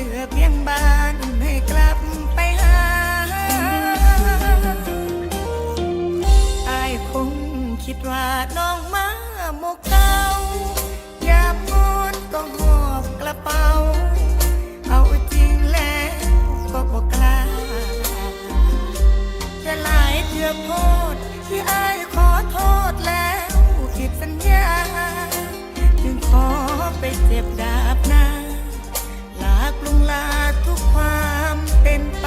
ลือเพียงบ้านให้กลับไปหาอายคงคิดว่าน้องมาโมกเกาอย่าพูดก็หอบกระเป๋า เอาจริงแล้วก็บอกกล้าจะหลายเถื่อโทษที่อายขอโทษแล้วผิดสัญญา จึงขอไปเจ็บได้ ลาทุกความเป็นไป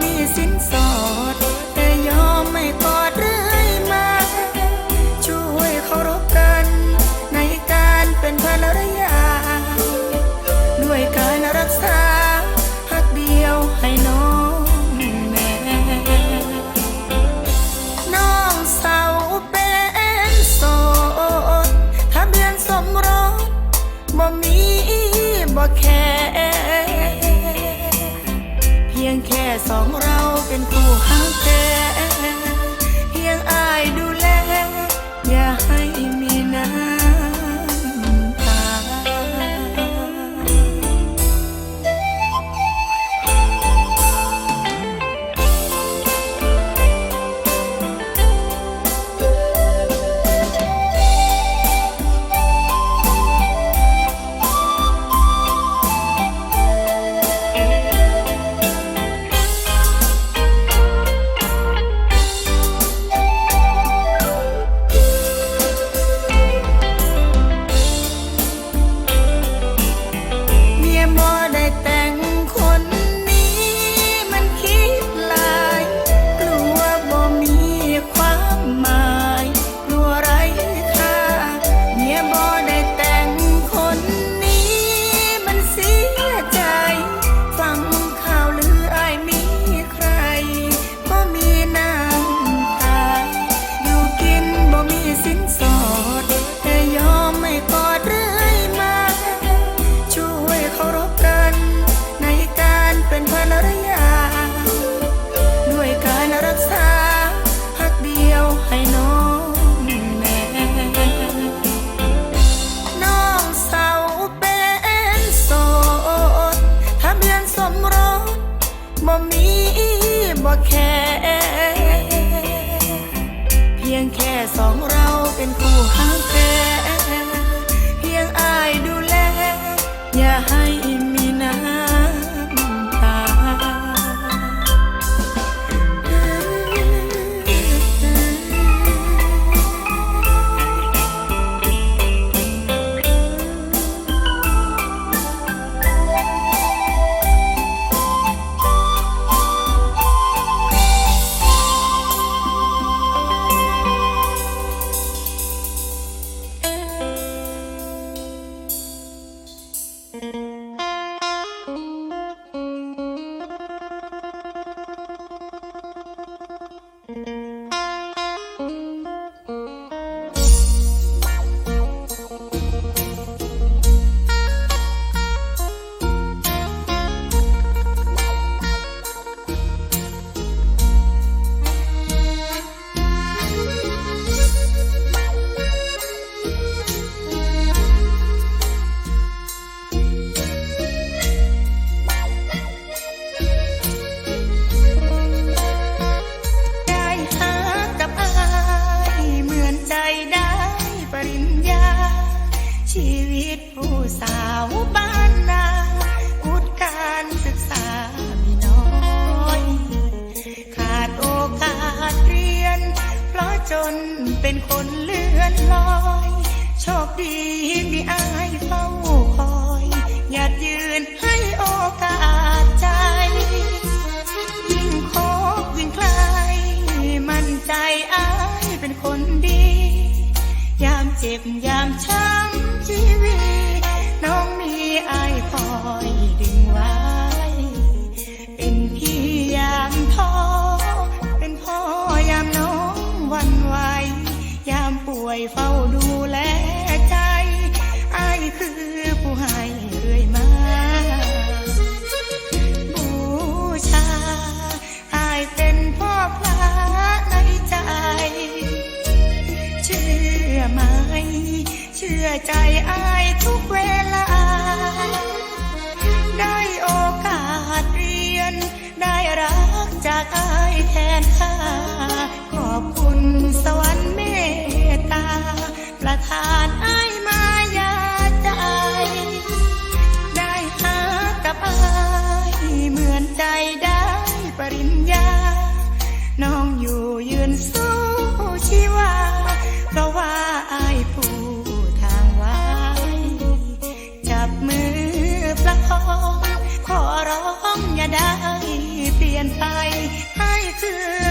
มีสินสอด โใจอายทุกเวลา ได้โอกาสเรียน ได้รักจากอายแทนค่าขอบคุณสวรรค์เมตตา ประทาน Yeah.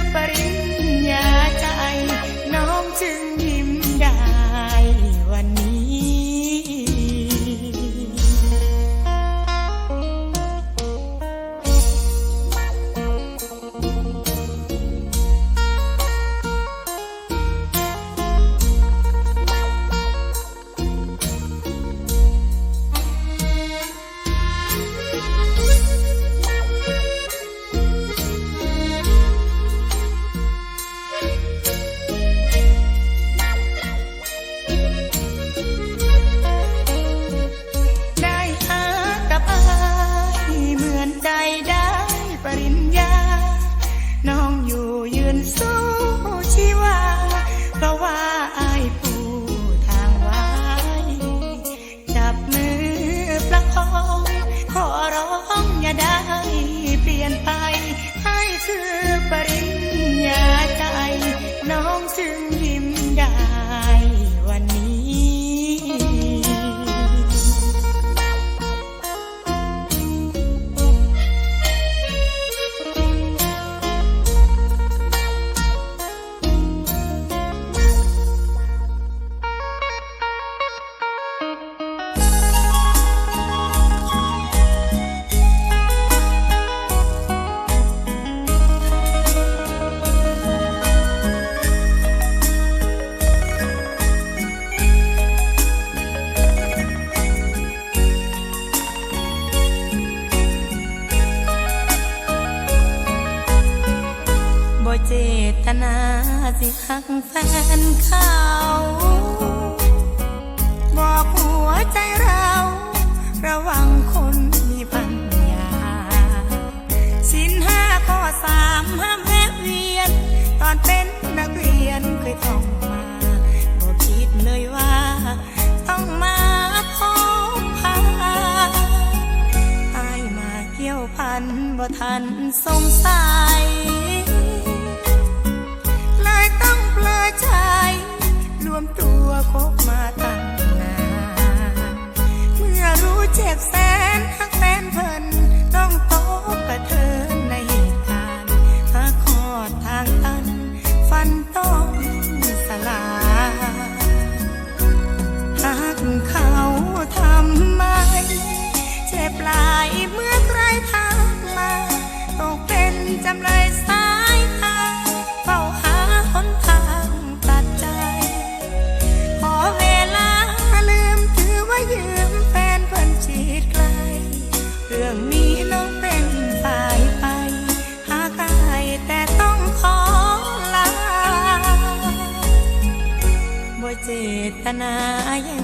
บ่ทันสงสาร kanaya